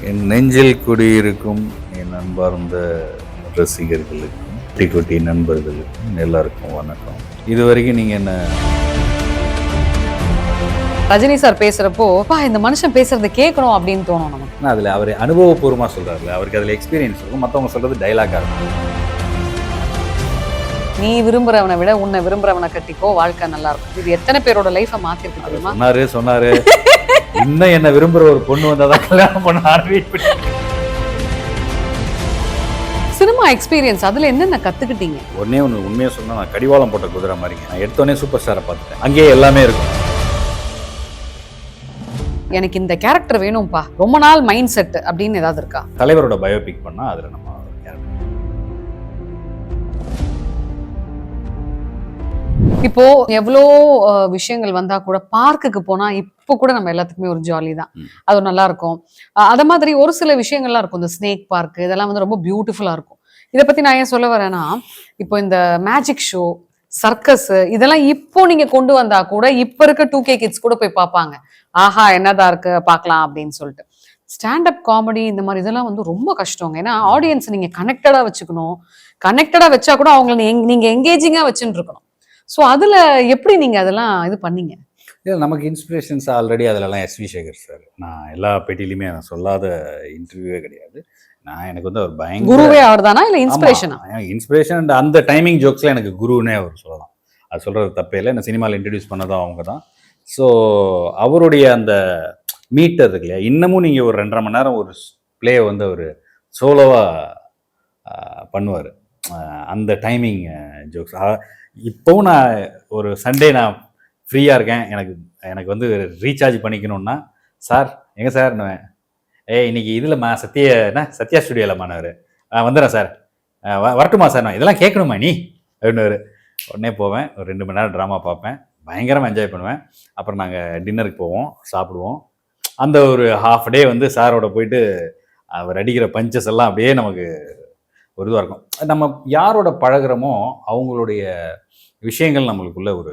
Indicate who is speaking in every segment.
Speaker 1: என் நெஞ்சில் குடியிருக்கும் என் அன்பார்ந்த ரசிகர்களுக்கும் குட்டி குட்டி நண்பர்களுக்கும் எல்லாருக்கும் வணக்கம். இது வரைக்கும் நீங்கள் என்ன?
Speaker 2: ரஜினி சார் பேசுறப்போ "அப்பா, இந்த மனுஷன் பேசுறத கேட்கணும் அப்படின்னு தோணும் நமக்கு.
Speaker 1: அதில் அவர் அனுபவபூர்வமாக சொல்கிறாருல அவருக்கு அதில் எக்ஸ்பீரியன்ஸ் இருக்கும். மற்றவங்க சொல்கிறது டைலாக்காக இருக்கும்.
Speaker 2: நீ விரும்புறவனை விட உன்னை விரும்புறவனை கட்டிக்கோ வாழ்க்கை நல்லா இருக்கும். இது எத்தனை பேரோட லைஃபை மாத்திருக்கு தெரியுமா?
Speaker 1: சொன்னாரு சொன்னாரு. இன்னும் என்ன விரும்புகிற ஒரு பொண்ணு வந்தால் தான் கல்யாணம் பண்ண ஆரம்பிப்பேன்.
Speaker 2: சினிமா எக்ஸ்பீரியன்ஸ் அதுல என்னென்ன கத்துக்கிட்டீங்க?
Speaker 1: ஒன்னே ஒன்று உண்மையாக சொன்னால் நான் கடிவாளம் போட்ட குதிரை மாதிரிங்க நான் எடுத்தோடனே சூப்பர் ஸ்டாரை பார்த்துட்டேன். அங்கேயே எல்லாமே இருக்கும்.
Speaker 2: எனக்கு இந்த கேரக்டர் வேணும்பா. ரொம்ப நாள் மைண்ட் செட் அப்படின்னு ஏதாவது இருக்கா?
Speaker 1: தலைவரோட பயோபிக் பண்ணால் அதில் நம்ம
Speaker 2: இப்போ எவ்வளோ விஷயங்கள் வந்தா கூட பார்க்குக்கு போனா இப்போ கூட நம்ம எல்லாத்துக்குமே ஒரு ஜாலி தான். அது நல்லா இருக்கும் அத மாதிரி ஒரு சில விஷயங்கள்லாம் இருக்கும். இந்த ஸ்னேக் பார்க் இதெல்லாம் வந்து ரொம்ப பியூட்டிஃபுல்லா இருக்கும். இதை பத்தி நான் ஏன் சொல்ல வரேன்னா இப்போ இந்த மேஜிக் ஷோ சர்க்கஸ் இதெல்லாம் இப்போ நீங்க கொண்டு வந்தா கூட இப்ப இருக்க டூ கே கிட்ஸ் கூட போய் பார்ப்பாங்க. ஆஹா என்னதா இருக்கு? பார்க்கலாம் அப்படின்னு சொல்லிட்டு. ஸ்டாண்டப் காமெடி இந்த மாதிரி இதெல்லாம் வந்து ரொம்ப கஷ்டங்க. ஏன்னா ஆடியன்ஸ் நீங்க கனெக்டடா வச்சுக்கணும். கனெக்டடா வச்சா கூட அவங்களை நீங்க எங்கேஜிங்கா வச்சுட்டு இருக்கணும் ஸோ அதுல எப்படி நீங்க அதெல்லாம் இது பண்ணீங்க?
Speaker 1: இல்லை நமக்கு இன்ஸ்பிரேஷன்ஸ் ஆல்ரெடி அதிலலாம் எஸ்வி சேகர் சார் நான் எல்லா பேட்டிலையுமே நான் சொல்லாத இன்டர்வியூவே கிடையாது. நான் எனக்கு வந்து அவர் பயங்கர
Speaker 2: குருவே அவர் தானா இல்ல இன்ஸ்பிரேஷனா
Speaker 1: இன்ஸ்பிரேஷன் அண்ட் அந்த டைமிங் ஜோக்ஸ்ல எனக்கு குருன்னே அவர் சொல்லலாம். அது சொல்றது தப்பே இல்லை. என்ன சினிமாவில் இன்ட்ரடியூஸ் பண்ணதும் அவங்க தான் ஸோ அவருடைய அந்த மீட்டர் இருக்கு இல்லையா? இன்னமும் நீங்கள் ஒரு ரெண்டரை மணி நேரம் ஒரு ப்ளே வந்து அவர் சோலோவாக பண்ணுவார். அந்த டைமிங் ஜோக்ஸ் இப்போவும் நான் ஒரு சண்டே நான் ஃப்ரீயாக இருக்கேன். எனக்கு எனக்கு வந்து ரீசார்ஜ் பண்ணிக்கணும்னா சார் எங்கே சார்? ஏ இன்னைக்கு இதில்மா சத்ய என்ன? சத்யா ஸ்டுடியோவில் மாணவர் வந்துடுறேன் சார். வ- வரட்டுமா சார் நான்? இதெல்லாம் கேட்கணுமா நீ? அப்படின்னு உடனே போவேன். ஒரு ரெண்டு மணி நேரம் ட்ராமா பார்ப்பேன். பயங்கரமாக என்ஜாய் பண்ணுவேன். அப்புறம் நாங்கள் டின்னருக்கு போவோம். சாப்பிடுவோம். அந்த ஒரு ஹாஃப் டே வந்து சாரோட போயிட்டு அவர் அடிக்கிற பஞ்சஸ் எல்லாம் அப்படியே நமக்கு ஒரு இதுவாக இருக்கும். நம்ம யாரோட பழகுறோமோ அவங்களுடைய விஷயங்கள் நம்மளுக்குள்ள ஒரு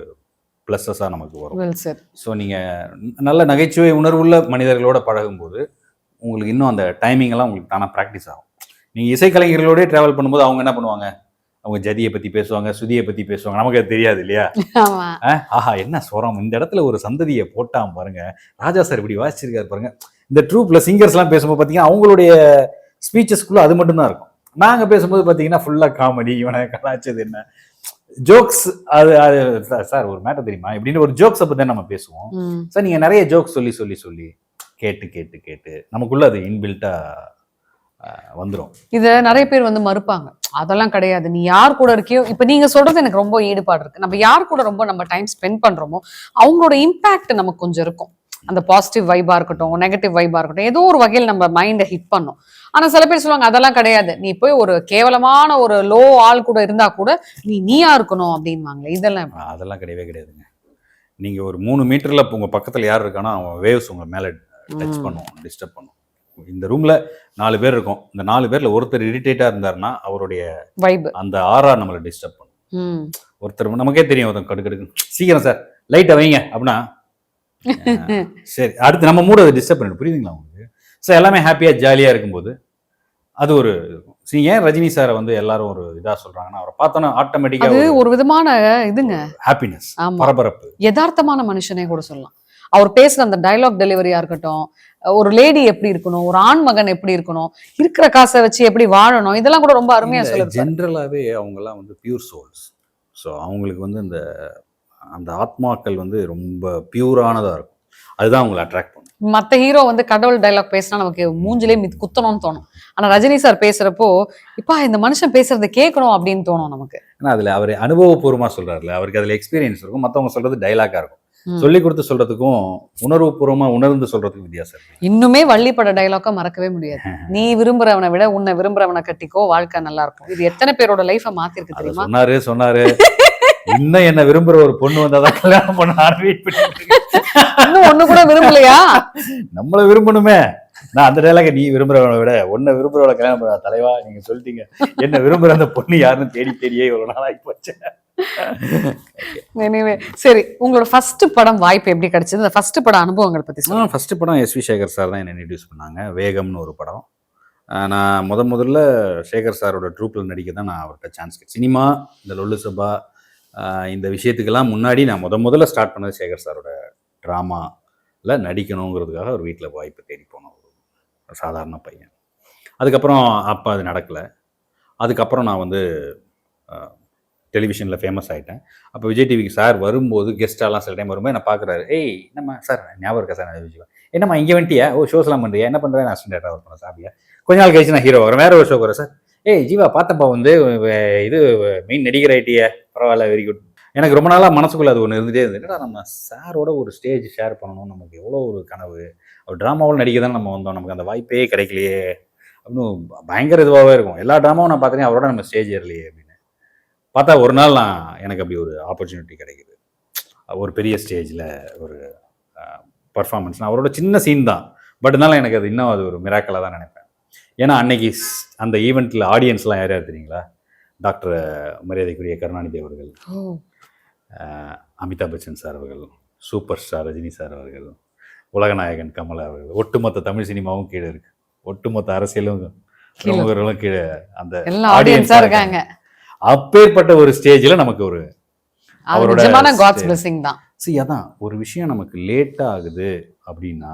Speaker 1: ப்ளஸ்ஸஸாக நமக்கு வரும்.
Speaker 2: சார்
Speaker 1: ஸோ நீங்கள் நல்ல நகைச்சுவை உணர்வுள்ள மனிதர்களோட பழகும்போது உங்களுக்கு இன்னும் அந்த டைமிங் எல்லாம் உங்களுக்கு தானாக ப்ராக்டிஸ் ஆகும். நீங்கள் இசைக்கலைஞர்களோடய ட்ராவல் பண்ணும்போது அவங்க என்ன பண்ணுவாங்க? அவங்க ஜதியை பற்றி பேசுவாங்க சுதியை பற்றி பேசுவாங்க. நமக்கு அது தெரியாது இல்லையா? ஆஹா என்ன ஸ்வரம் இந்த இடத்துல ஒரு சந்ததியை போட்டான் பாருங்க. ராஜா சார் இப்படி வாசிச்சிருக்காரு பாருங்க. இந்த ட்ரூப்ல சிங்கர்ஸ்லாம் பேசும்போது பார்த்தீங்கன்னா அவங்களுடைய ஸ்பீச்சஸ்க்குள்ள அது மட்டும்தான் இருக்கும். நாங்கள் பேசும்போது பார்த்தீங்கன்னா ஃபுல்லாக காமெடி இவனை கலாச்சது என்ன? ஜோக்ஸ் அது அது சார், ஒரு மேட்டர் தெரியுமா? இப்படின்னு ஒரு ஜோக்ஸை பற்றி நம்ம பேசுவோம். சார் நீங்கள் நிறைய ஜோக்ஸ் சொல்லி சொல்லி சொல்லி கேட்டு கேட்டு கேட்டு நமக்குள்ள அது இன்பில்ட்டா வந்துடும்
Speaker 2: இத நிறைய பேர் வந்து மறுப்பாங்க. அதெல்லாம் கிடையாது. நீ யார் கூட இருக்கியோ? இப்ப நீங்க சொல்றது எனக்கு ரொம்ப ஈடுபாடு இருக்கு. நம்ம யார் கூட ரொம்ப நம்ம டைம் ஸ்பெண்ட் பண்றோமோ அவங்களோட இம்பாக்ட் நமக்கு கொஞ்சம் இருக்கும். அந்த பாசிட்டிவ் வைபா இருக்கட்டும் நெகட்டிவ் வைபா இருக்கட்டும் ஏதோ ஒரு வகையில் நம்ம மைண்டை ஹிட் பண்ணும். ஆனா சில பேர் சொல்லுவாங்க அதெல்லாம் கிடையாது. நீ போய் ஒரு கேவலமான ஒரு லோ ஆள் கூட இருந்தா கூட நீ நீயா இருக்கணும் அப்படின்வாங்களே இதெல்லாம்?
Speaker 1: அதெல்லாம் கிடையவே கிடையாதுங்க. நீங்கள் ஒரு மூணு மீட்டரில் உங்கள் பக்கத்தில் யார் இருக்கானோ அவன் வேவ்ஸ் உங்கள் மேலே டச்
Speaker 2: ம்.
Speaker 1: பண்ணும் டிஸ்டர்ப் பண்ணும். இந்த ரூமில் நாலு பேர் இருக்கும். இந்த நாலு பேரில் ஒருத்தர் இரிட்டேட்டாக இருந்தாருன்னா அவருடைய
Speaker 2: வைப்
Speaker 1: அந்த ஆறா நம்மளை டிஸ்டர்ப் பண்ணும். ஒருத்தர் நமக்கே தெரியும் ஒருத்தன் கடுக்கடுக்கு சீக்கிரம் சார் லைட்டை வைங்க அப்படின்னா சரி அடுத்து நம்ம மூட அதை டிஸ்டர்ப் பண்ணிடும் புரியுதுங்களா உங்களுக்கு? ஸோ எல்லாமே ஹாப்பியாக ஜாலியாக இருக்கும்போது அது ஒரு. சரி ஏன் ரஜினி சாரை வந்து எல்லாரும் ஒரு இதாக சொல்கிறாங்கன்னா அவரை பார்த்தோன்னா
Speaker 2: அது
Speaker 1: ஆட்டோமேட்டிக்காக
Speaker 2: ஒரு விதமான இதுங்க.
Speaker 1: ஹாப்பினஸ் பரபரப்பு.
Speaker 2: யதார்த்தமான மனுஷனே கூட சொல்லலாம். அவர் பேசுற அந்த டயலாக் டெலிவரியா இருக்கட்டும் ஒரு லேடி எப்படி இருக்கணும் ஒரு ஆண் மகன் எப்படி இருக்கணும் இருக்கிற காசை வச்சு எப்படி வாழணும் இதெல்லாம் கூட ரொம்ப அருமையா சொல்லிருப்பாரு
Speaker 1: ஜென்ரலாகவே அவங்கெல்லாம் வந்து பியூர் சோல்ஸ் ஸோ அவங்களுக்கு வந்து இந்த அந்த ஆத்மாக்கள் வந்து ரொம்ப பியூரானதாக இருக்கும். அதுதான் அவங்களை அட்ராக்ட் பண்ணும்.
Speaker 2: மத்த ஹீரோ வந்து கடவுள் டயலாக் பேசினா நமக்கு மூஞ்சிலே மித் குத்தணும்னு தோணும். ஆனா ரஜினி சார் பேசுறப்போ இப்பா இந்த மனுஷன் பேசுறத கேட்கணும் அப்படின்னு தோணும் நமக்கு.
Speaker 1: ஏன்னா அதில் அவர் அனுபவபூர்வமாக சொல்கிறாருல அவருக்கு அதில் எக்ஸ்பீரியன்ஸ் இருக்கும். மற்றவங்க சொல்கிறது டைலாக்காக இருக்கும். சொல்லி கொடுத்து சொல்கிறதுக்கும் உணர்வுபூர்வமாக உணர்ந்து சொல்கிறதுக்கும் வித்தியாசம்
Speaker 2: இன்னுமே வள்ளி பட டைலாக்க மறக்கவே முடியாது. நீ விரும்புறவனை விட உன்னை விரும்புறவனை கட்டிக்கோ வாழ்க்கை நல்லா இருக்கும். இது எத்தனை பேரோட லைஃபை மாத்திருக்கு தெரியுமா?
Speaker 1: சொன்னாரு சொன்னாரு. இன்னும் என்ன விரும்புற ஒரு பொண்ணு வந்தாதான் கல்யாணம் பண்ண ஆரம்பிட்டு
Speaker 2: இன்னும் ஒண்ணு கூட விரும்பலையா?
Speaker 1: நம்மள விரும்பணுமே. நான் அந்த டைலாக நீ விரும்புறவனை விட உன்னை விரும்புறவளை கல்யாணம் பண்ண தலைவா நீங்க சொல்லிட்டீங்க. என்ன விரும்புற அந்த பொண்ணு யாருன்னு தேடி தேடியே இவ்வளவு நாள் ஆகி போச்சு
Speaker 2: சரி உங்களோட ஃபர்ஸ்ட் படம் வாய்ப்பு எப்படி கிடைச்சது? அந்த ஃபர்ஸ்ட் பட அனுபவங்கள் பத்தி சொல்லுங்க.
Speaker 1: ஃபஸ்ட்டு படம் எஸ்வி சேகர் சார் தான் என்னை இன்ட்ரடியூஸ் பண்ணாங்க. வேகம்னு ஒரு படம். நான் முத முதல்ல சேகர் சாரோட ட்ரூப்பில் நடிக்க தான் நான் அவர்கிட்ட சான்ஸ் கிடைச்சு சினிமா இந்த லொல்லு சபா இந்த விஷயத்துக்கெல்லாம் முன்னாடி நான் முத முதல்ல ஸ்டார்ட் பண்ணது சேகர் சாரோட ட்ராமாவில் நடிக்கணுங்கிறதுக்காக ஒரு வீட்டில் வாய்ப்பு தேடி போனோம் ஒரு சாதாரண பையன். அதுக்கப்புறம் அப்போ அது நடக்கலை. அதுக்கப்புறம் நான் வந்து டெலிவிஷனில் ஃபேமஸ் ஆகிட்டேன் அப்போ விஜய் டிவிக்கு சார் வரும்போது கெஸ்டாலாம் சில டைம் வரும்போது என்ன பார்க்குறாரு ஏய் என்னம்மா சார் ஞாபகம் இருக்கா சார்? நான் விஜய் என்னம்மா இங்கே வந்துட்டியா? ஓ ஷோஸ்லாம் பண்ணுறியா என்ன பண்ணுறேன் நான் அசிஸ்டன்ட் ஒர்க் பண்ண சாப்பியா கொஞ்ச நாள் கழிச்சு நான் ஹீரோ வரேன். வேறு ஒரு ஷோ வரேன் சார். ஏய் ஜீவா பார்த்தப்பா வந்து இது மெயின் நடிகர் ஐட்டிய பரவாயில்ல வெரி குட் எனக்கு ரொம்ப நாளாக மனசுக்குள்ள அது ஒன்று இருந்துகிட்டே இருந்தது. என்னடா நம்ம சாரோட ஒரு ஸ்டேஜ் ஷேர் பண்ணணும்? நமக்கு எவ்வளோ ஒரு கனவு? ஒரு ட்ராமாவில் நடிக்க தான் நம்ம வந்தோம். நமக்கு அந்த வாய்ப்பே கிடைக்கலையே. அப்படின்னு பயங்கர இதுவாகவே இருக்கும். எல்லா ட்ராமாவும் நான் பார்த்தேன் அவரோட நம்ம ஸ்டேஜ் ஏறலையே அப்படின்னு. பார்த்தா ஒரு நாள் நான் எனக்கு அப்படி ஒரு ஆப்பர்ச்சுனிட்டி கிடைக்குது. ஒரு பெரிய ஸ்டேஜில் ஒரு பர்ஃபார்மன்ஸ் நான் அவரோட சின்ன சீன் தான். பட் இருந்தாலும் எனக்கு அது இன்னும் அது ஒரு மிராக்கலாக தான் நினைப்பேன். ஏன்னா அன்னைக்கு அந்த ஈவெண்ட்டில் ஆடியன்ஸ்லாம் யார் யார் தெரியுங்களா? டாக்டர் மரியாதைக்குரிய கருணாநிதி அவர்கள் அமிதாப் பச்சன் சார் அவர்கள் சூப்பர் ஸ்டார் ரஜினி சார் அவர்கள் உலகநாயகன் கமல் அவர்கள் ஒட்டுமொத்த தமிழ் சினிமாவும் கீழே இருக்கு. ஒட்டுமொத்த அரசியலும்
Speaker 2: கீழே.
Speaker 1: பிரமுகர்களும் கீழே அந்த
Speaker 2: எல்லாம்
Speaker 1: audience
Speaker 2: ஆடியன்ஸா
Speaker 1: ஆ
Speaker 2: இருக்காங்க.
Speaker 1: அப்பேற்பட்ட ஒரு ஸ்டேஜில் நமக்கு ஒரு அவரோட
Speaker 2: தான்.
Speaker 1: சரி அதான் ஒரு விஷயம் நமக்கு லேட்டாக ஆகுது அப்படின்னா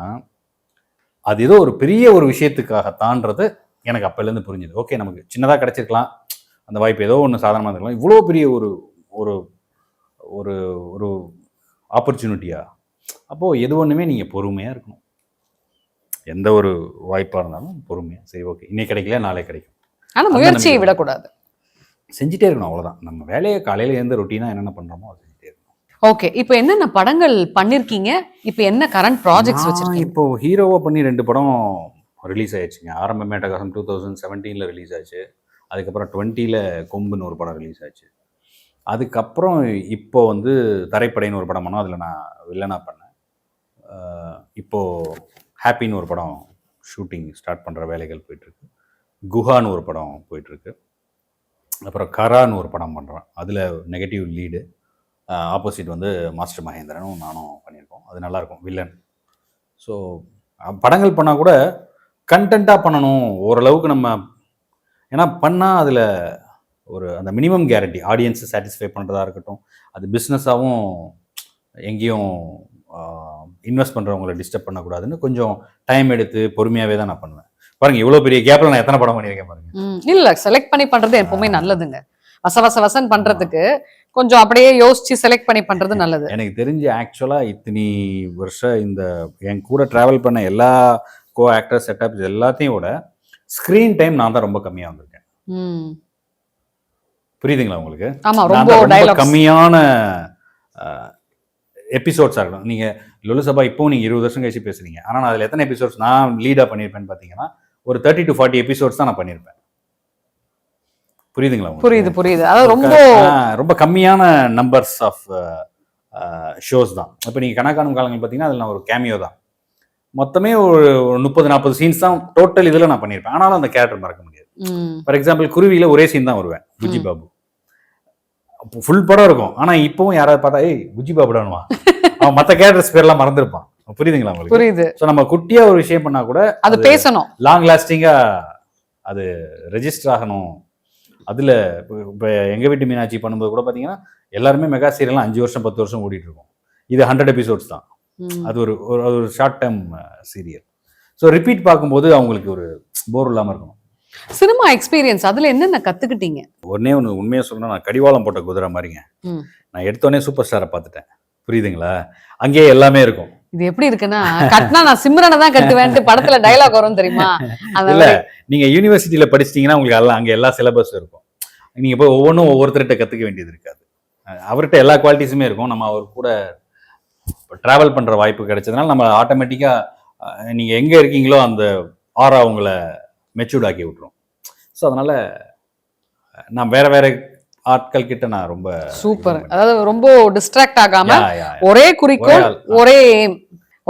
Speaker 1: அது ஏதோ ஒரு பெரிய ஒரு விஷயத்துக்காக தாண்டது எனக்கு அப்போலேருந்து புரிஞ்சுது. ஓகே நமக்கு சின்னதாக கிடைச்சிருக்கலாம். அந்த வாய்ப்பு ஏதோ ஒன்று சாதாரணமாக இருக்கலாம் இவ்வளோ பெரிய ஒரு ஒரு ஒரு ஒரு ஆப்பர்ச்சுனிட்டியா அப்போது எது ஒன்றுமே நீங்கள் பொறுமையாக இருக்கணும். எந்த ஒரு வாய்ப்பாக இருந்தாலும் பொறுமையாக சரி ஓகே இன்னைக்கு கிடைக்கல நாளை கிடைக்கும்.
Speaker 2: ஆனா
Speaker 1: அந்த
Speaker 2: முயற்சியை. விடக்கூடாது.
Speaker 1: செஞ்சுட்டே இருக்கணும் அவ்வளோதான் நம்ம வேலையை காலையில் எழுந்து ரொட்டீனாக என்னென்ன பண்ணுறோமோ அதை.
Speaker 2: ஓகே இப்போ என்னென்ன படங்கள் பண்ணிருக்கீங்க? இப்போ என்ன கரண்ட் ப்ராஜெக்ட்ஸ் வச்சிருக்கீங்க?
Speaker 1: இப்போ ஹீரோவா பண்ணி ரெண்டு படம் ரிலீஸ் ஆயிடுச்சுங்க. ஆரம்ப மேட்டகாசம் டூ தௌசண்ட் செவன்டீனில் ரிலீஸ் ஆச்சு. அதுக்கப்புறம் டுவெண்ட்டியில் கொம்புன்னு ஒரு படம் ரிலீஸ் ஆச்சு. அதுக்கப்புறம் இப்போ வந்து தரைப்படைன்னு ஒரு படம் பண்ணோம். அதில் நான் வில்லனாக பண்ணேன். அஹ் இப்போ ஹாப்பின்னு ஒரு படம் ஷூட்டிங் ஸ்டார்ட் பண்ணுற வேலைகள் போயிட்டுருக்கு. குஹான்னு ஒரு படம் போயிட்டுருக்கு. அப்புறம் கரான்னு ஒரு படம் பண்ணுறேன் அதில் நெகட்டிவ் லீடு ஆப்போசிட் வந்து மாஸ்டர் மகேந்திரனும் நானும் பண்ணியிருக்கோம். அது நல்லாயிருக்கும் வில்லன். ஸோ படங்கள் பண்ணால் கூட கண்டென்ட்டாக பண்ணணும் ஓரளவுக்கு நம்ம ஏன்னா பண்ணால் அதில் ஒரு அந்த மினிமம் கேரண்டி ஆடியன்ஸை சாட்டிஸ்ஃபை பண்ணுறதா இருக்கட்டும் அது பிஸ்னஸாகவும் எங்கேயும் இன்வெஸ்ட் பண்ணுறவங்கள டிஸ்டர்ப் பண்ணக்கூடாதுன்னு கொஞ்சம் டைம் எடுத்து பொறுமையாகவே தான் நான் பண்ணுவேன். பாருங்க இவ்வளோ பெரிய கேப்பில் நான் எத்தனை படம் பண்ணியிருக்கேன் பாருங்க.
Speaker 2: இல்ல செலக்ட் பண்ணி பண்றது எப்பவுமே நல்லதுங்க. வச வச வசன் பண்றதுக்கு கொஞ்சம் அப்படியே யோசிச்சு செலக்ட் பண்ணி பண்றது நல்லது.
Speaker 1: எனக்கு தெரிஞ்சு ஆக்சுவலாக இத்தனி வருஷம் இந்த என் கூட ட்ராவல் பண்ண எல்லா கோ ஆக்டர் செட்டப்ஸ் எல்லாத்தையும் விட ஸ்க்ரீன் டைம் நான் தான் ரொம்ப கம்மியாக வந்திருக்கேன். புரியுதுங்களா உங்களுக்கு?
Speaker 2: ரொம்ப
Speaker 1: கம்மியான எபிசோட்ஸாக இருக்கணும். நீங்கள் லொலு சபா இப்போவும் நீங்கள் இருபது வருஷம் கழிச்சு பேசுறீங்க. ஆனால் நான் அதில் எத்தனை எபிசோட்ஸ் நான் லீடாக பண்ணியிருப்பேன்னு பார்த்தீங்கன்னா ஒரு தேர்ட்டி டு ஃபார்ட்டி எபிசோட்ஸ் தான் நான் பண்ணியிருப்பேன் புரியுதுங்களா?
Speaker 2: புரியுது புரியுது. அதாவது ரொம்ப
Speaker 1: ரொம்ப கம்மியான நம்பர்ஸ் ஆஃப் ஷோஸ் தான். இப்போ நீங்கள் கணக்காணும் காலங்கள் பார்த்தீங்கன்னா அதில் நான் ஒரு கேமியோ தான். மொத்தமே ஒரு முப்பது நாற்பது சீன்ஸ் தான் டோட்டல் இதில் நான் பண்ணியிருப்பேன் ஆனாலும் அந்த கேரக்டர் மறக்க முடியாது. ஃபார் எக்ஸாம்பிள் குருவியில் ஒரே சீன் தான் வருவேன் புஜி பாபு. ஃபுல் படம் இருக்கும். ஆனால் இப்போவும் யாராவது பார்த்தா ஏய் புஜி பாபுடானுவா? அவன் மற்ற கேரக்டர்ஸ் பேர்லாம் மறந்துருப்பான். புரியுதுங்களா உங்களுக்கு?
Speaker 2: புரியுது.
Speaker 1: ஸோ நம்ம குட்டியா ஒரு விஷயம் பண்ணா கூட
Speaker 2: அது பேசணும்.
Speaker 1: லாங் லாஸ்டிங்கா அது ரெஜிஸ்டர் ஆகணும். அதுல இப்போ எங்க வீட்டு மீனாட்சி பண்ணும்போது கூட பாத்தீங்கன்னா எல்லாருமே மெகா சீரியல்லாம் அஞ்சு வருஷம் பத்து வருஷம் ஓடிட்டு இருக்கும். இது ஹண்ட்ரட் எபிசோட்ஸ் தான். அது ஒரு ஒரு அது ஒரு short time serial so repeat பார்க்கும்போது அவங்களுக்கு ஒரு போர் இல்லாமல் இருக்கணும்.
Speaker 2: சினிமா எக்ஸ்பீரியன்ஸ் அதுல என்னென்ன கத்துக்கிட்டீங்க?
Speaker 1: ஒன்னே ஒன்று உண்மையாக சொல்லணும்னா நான் கடிவாளம் போட்ட குதிரை மாதிரிங்க. நான் எடுத்தோடனே சூப்பர் ஸ்டாரை பார்த்துட்டேன். புரியுதுங்களா? அங்கேயே எல்லாமே இருக்கும்.
Speaker 2: இது எப்படி இருக்குன்னா கட்டினா நான் சிம்ரனை தான் கட்டுவேன்ட்டு படத்துல டைலாக் வரும் தெரியுமா?
Speaker 1: இல்ல நீங்க யூனிவர்சிட்டியில படிச்சிட்டீங்கன்னா உங்களுக்கு எல்லாம் அங்க எல்லா சிலபஸ் இருக்கும். நீங்க போய் ஒவ்வொன்றும் ஒவ்வொருத்தர்கிட்ட கத்துக்க வேண்டியது இருக்காது. அவர்கிட்ட எல்லா குவாலிட்டிஸுமே இருக்கும். நம்ம அவர் கூட டிராவல் பண்ற வாய்ப்பு கிடைச்சதுனால நம்ம ஆட்டோமேட்டிக்கா நீங்க எங்க இருக்கீங்களோ அந்த ஆரா உங்களை மெச்சூர்ட் ஆக்கி விட்டுரும். ஸோ அதனால நான் வேற வேற ஆட்கள் கிட்ட நான் ரொம்ப
Speaker 2: சூப்பர் அதாவது ரொம்ப டிஸ்ட்ராக்ட் ஆகாம. ஒரே குறிக்கோள்
Speaker 1: ஒரே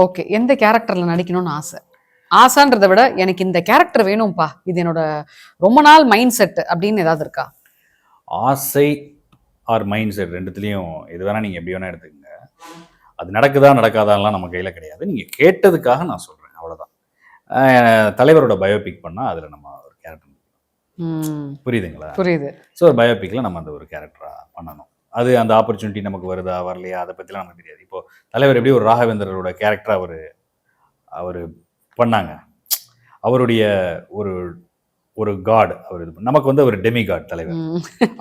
Speaker 2: ஓகே எந்த கேரக்டர்ல நடிக்கணும்னு ஆசை? ஆசைன்றதை விட எனக்கு இந்த கேரக்டர் வேணும்பா. இது என்னோட ரொம்ப நாள் மைண்ட் செட் அப்படின்னு ஏதாவது இருக்கா?
Speaker 1: ஆசை ஆர் மைண்ட் செட் ரெண்டுத்துலேயும் எது வேணால் நீங்கள் எப்படி வேணால் எடுத்துக்கங்க. அது நடக்குதா நடக்காதான்லாம் நம்ம கையில் கிடையாது. நீங்கள் கேட்டதுக்காக நான் சொல்கிறேன் அவ்வளோதான் தலைவரோட பயோபிக் பண்ணால் அதில் நம்ம புரியுதுங்களா?
Speaker 2: புரியுது.
Speaker 1: ஸோ ஒரு பயோபிக்கில் நம்ம அந்த ஒரு கேரக்டராக பண்ணணும். அது அந்த ஆப்பர்ச்சுனிட்டி நமக்கு வருதா வரலையா அதை பற்றிலாம் நமக்கு தெரியாது. இப்போ தலைவர் எப்படி ஒரு ராகவேந்தரோட கேரக்டர் அவர் அவர் பண்ணாங்க? அவருடைய ஒரு ஒரு காட் அவர் இது நமக்கு வந்து ஒரு டெமி காட் தலைவர்.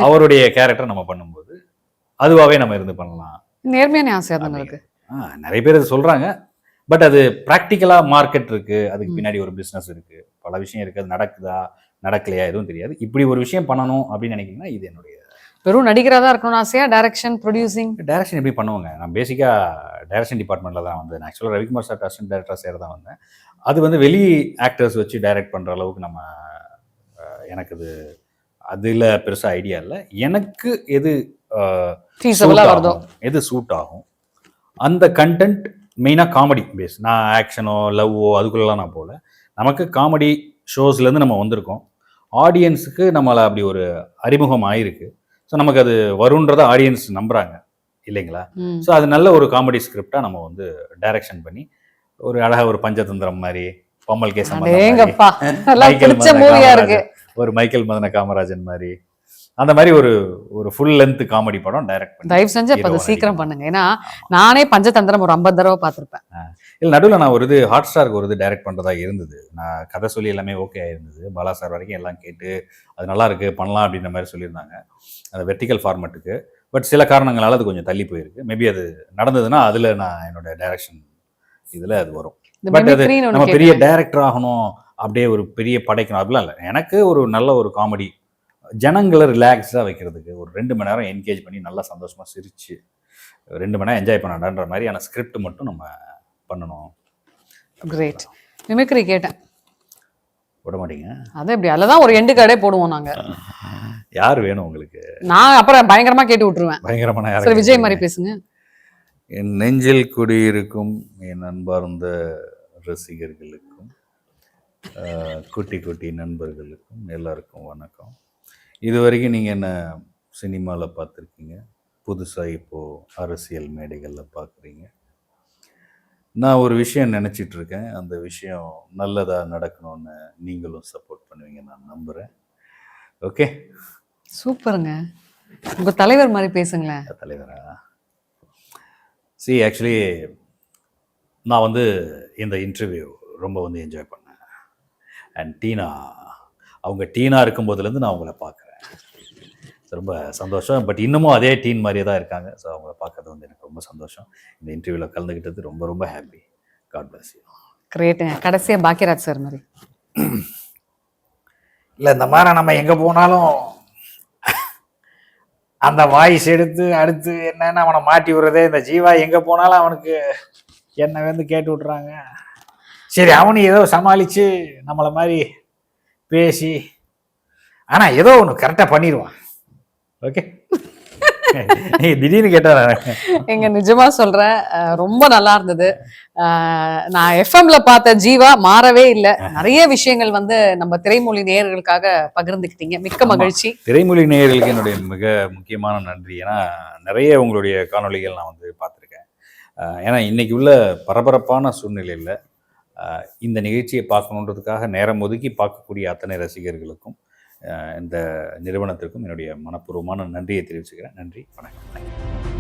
Speaker 1: அவருடைய கேரக்டர் நம்ம பண்ணும்போது அதுவாகவே நம்ம இருந்து பண்ணலாம்.
Speaker 2: நேர்மையான ஆசை
Speaker 1: ஆ, நிறைய பேர் அது சொல்கிறாங்க பட் அது ப்ராக்டிக்கலாக மார்க்கெட் இருக்குது அதுக்கு. பின்னாடி ஒரு பிஸ்னஸ் இருக்குது பல விஷயம் இருக்குது அது நடக்குதா? நடக்கலையா எதுவும் தெரியாது. இப்படி ஒரு விஷயம் பண்ணணும் அப்படின்னு நினைக்கிங்கன்னா இது என்னுடைய
Speaker 2: வெறும் நடிகரா தான் இருக்கணும்னு ஆசையா? டைரக்ஷன் ப்ரொடியூசிங்
Speaker 1: டைரக்ஷன் எப்படி பண்ணுவாங்க? நான் பேசிக்காக டைரக்ஷன் டிபார்ட்மெண்ட்டில் தான் வந்து ஆக்சுவலாக ரவிக்குமார் சார் அசிஸ்டன்ட் டேரக்டர் சேர தான் வந்தேன். அது வந்து வெளி ஆக்டர்ஸ் வச்சு டைரக்ட் பண்ணுற அளவுக்கு நம்ம எனக்கு அது அதில் பெருசாக ஐடியா இல்லை. எனக்கு எது
Speaker 2: வருதோ?
Speaker 1: எது சூட் ஆகும் அந்த கண்டென்ட் மெயினாக காமெடி பேஸ் நான் ஆக்ஷனோ லவ்வோ அதுக்குள்ளெல்லாம் நான் போகல. நமக்கு காமெடி ஷோஸ்லேருந்து நம்ம வந்திருக்கோம். ஆடியன்ஸுக்கு நம்மளை அப்படி ஒரு அறிமுகம் ஆயிருக்கு. ஸோ நமக்கு அது வருன்றதை ஆடியன்ஸ் நம்புகிறாங்க இல்லைங்களா. ஸோ அது நல்ல ஒரு காமெடி ஸ்கிரிப்டாக நம்ம வந்து டைரக்ஷன் பண்ணி ஒரு அழகா ஒரு பஞ்சதந்திரம் மாதிரி பம்மல் கே சம்பந்தம் மாதிரி,
Speaker 2: அடேங்கப்பா நல்லா
Speaker 1: மைக்கேல்
Speaker 2: பிடிச்ச
Speaker 1: மதன
Speaker 2: மூவியா
Speaker 1: காமராஜன்,
Speaker 2: இருக்கு.
Speaker 1: ஒரு மைக்கேல் மதன காமராஜன் மாதிரி அந்த மாதிரி ஒரு ஒரு ஃபுல் லென்த் காமெடி படம் டைரக்ட் பண்ணி
Speaker 2: தயவு செஞ்சு அப்ப அதை சீக்கிரம். பண்ணுங்க. ஏன்னா நானே பஞ்சதந்திரம் ஒரு ஐம்பது தடவை பார்த்திருப்பேன்.
Speaker 1: இல்லை நடுவில் நான் ஒரு இது ஹாட் ஸ்டாருக்கு ஒரு இது டைரக்ட் பண்ணுறதா இருந்தது. நான் கதை சொல்லி எல்லாமே ஓகே ஆயிருந்தது. பாலா சார் வரைக்கும் எல்லாம் கேட்டு அது நல்லா இருக்கு பண்ணலாம் அப்படின்ற மாதிரி சொல்லியிருந்தாங்க. அந்த வெர்டிக்கல் ஃபார்மேட்டுக்கு பட் சில காரணங்களால அது கொஞ்சம் தள்ளி போயிருக்கு. மேபி அது நடந்ததுன்னா அதில் நான் என்னோட டைரக்ஷன் இதில் அது வரும். But அது நம்ம பெரிய டைரக்டர் ஆகணும் அப்படியே ஒரு பெரிய படைக்கணும். அப்படிலாம் இல்லை. எனக்கு ஒரு நல்ல ஒரு காமெடி ஜனங்களை ரிலாக்ஸ்டாக வைக்கிறதுக்கு ஒரு ரெண்டு மணி நேரம் என்கேஜ் பண்ணி நல்லா சந்தோஷமாக சிரிச்சு ரெண்டு மணி நேரம் என்ஜாய் பண்ணடான்ற மாதிரியான ஸ்கிரிப்ட் மட்டும் நம்ம பண்ணணும்.
Speaker 2: கிரேட் மிமிக்ரி கேட்டேன்.
Speaker 1: விட மாட்டீங்க?
Speaker 2: அது எப்படி? அதுலதான் ஒரு எண்டு கார்டே போடுவோம் நாங்க.
Speaker 1: யார் வேணும் உங்களுக்கு?
Speaker 2: நான் அப்புறம் பயங்கரமா கேட்டு விட்டுருவேன்.
Speaker 1: பயங்கரமான யாரை
Speaker 2: விஜய்? மாதிரி பேசுங்க.
Speaker 1: என் நெஞ்சில் குடியிருக்கும் என் அன்பார்ந்த ரசிகர்களுக்கும் குட்டி குட்டி நண்பர்களுக்கும் எல்லாருக்கும் வணக்கம். இது வரைக்கும் நீங்கள் என்ன சினிமாவில் பார்த்துருக்கீங்க? புதுசாக இப்போது அரசியல் மேடைகளில் பார்க்குறீங்க. நான் ஒரு விஷயம் நினச்சிட்டு இருக்கேன் அந்த விஷயம் நல்லதாக நடக்கணும்னு நீங்களும் சப்போர்ட் பண்ணுவீங்க நான் நம்புகிறேன் ஓகே?
Speaker 2: சூப்பருங்க. உங்க தலைவர் மாதிரி பேசுங்களேன்.
Speaker 1: தலைவரா? சி ஆக்சுவலி நான் வந்து இந்த இன்டர்வியூ ரொம்ப வந்து என்ஜாய் பண்ணேன். அண்ட் டீனா அவங்க டீனா இருக்கும்போதுலேருந்து நான் அவங்கள பார்க்குறேன். ரொம்ப சந்தோஷம். பட் இன்னமும் அதே டீன் மாதிரியே தான் இருக்காங்க. ஸோ அவங்கள பார்க்கறது வந்து எனக்கு ரொம்ப சந்தோஷம். இந்த இன்டர்வியூவில் கலந்துக்கிட்டது ரொம்ப ரொம்ப ஹாப்பி காட் பிளஸ் யூ
Speaker 2: கிரேட்டுங்க கடைசியா பாக்கியராஜ் சார் மாதிரி.
Speaker 3: இல்லை இந்த மாதிரி நம்ம எங்கே போனாலும் அந்த வாய்ஸ் எடுத்து அடுத்து என்னன்னு அவனை மாட்டி விடுறதே இந்த ஜீவா எங்கே போனாலும் அவனுக்கு என்னை வந்து கேட்டு விட்றாங்க சரி அவனு ஏதோ சமாளித்து நம்மளை மாதிரி பேசி ஆனால் ஏதோ ஒன்று கரெக்டாக பண்ணிடுவான்.
Speaker 1: ஓகே. திடீர்னு கேட்டாரா?
Speaker 2: எங்க நிஜமா சொல்றேன் ரொம்ப நல்லா இருந்தது. நான் எஃப்எம்ல பார்த்த ஜீவா மாறவே இல்லை. நிறைய விஷயங்கள் வந்து நம்ம திரைமொழி நேயர்களுக்காக பகிர்ந்துக்கிட்டீங்க. மிக்க. மகிழ்ச்சி.
Speaker 1: திரைமொழி நேயர்களுக்கு என்னுடைய மிக முக்கியமான நன்றி. ஏன்னா நிறைய உங்களுடைய காணொளிகள் நான் வந்து பார்த்துருக்கேன். ஏன்னா இன்னைக்கு உள்ள பரபரப்பான சூழ்நிலையில் இந்த நிகழ்ச்சியை பார்க்கணுன்றதுக்காக நேரம் ஒதுக்கி பார்க்கக்கூடிய அத்தனை ரசிகர்களுக்கும் இந்த நிறுவனத்திற்கும் என்னுடைய மனப்பூர்வமான நன்றியை தெரிவிச்சுக்கிறேன். நன்றி வணக்கம்.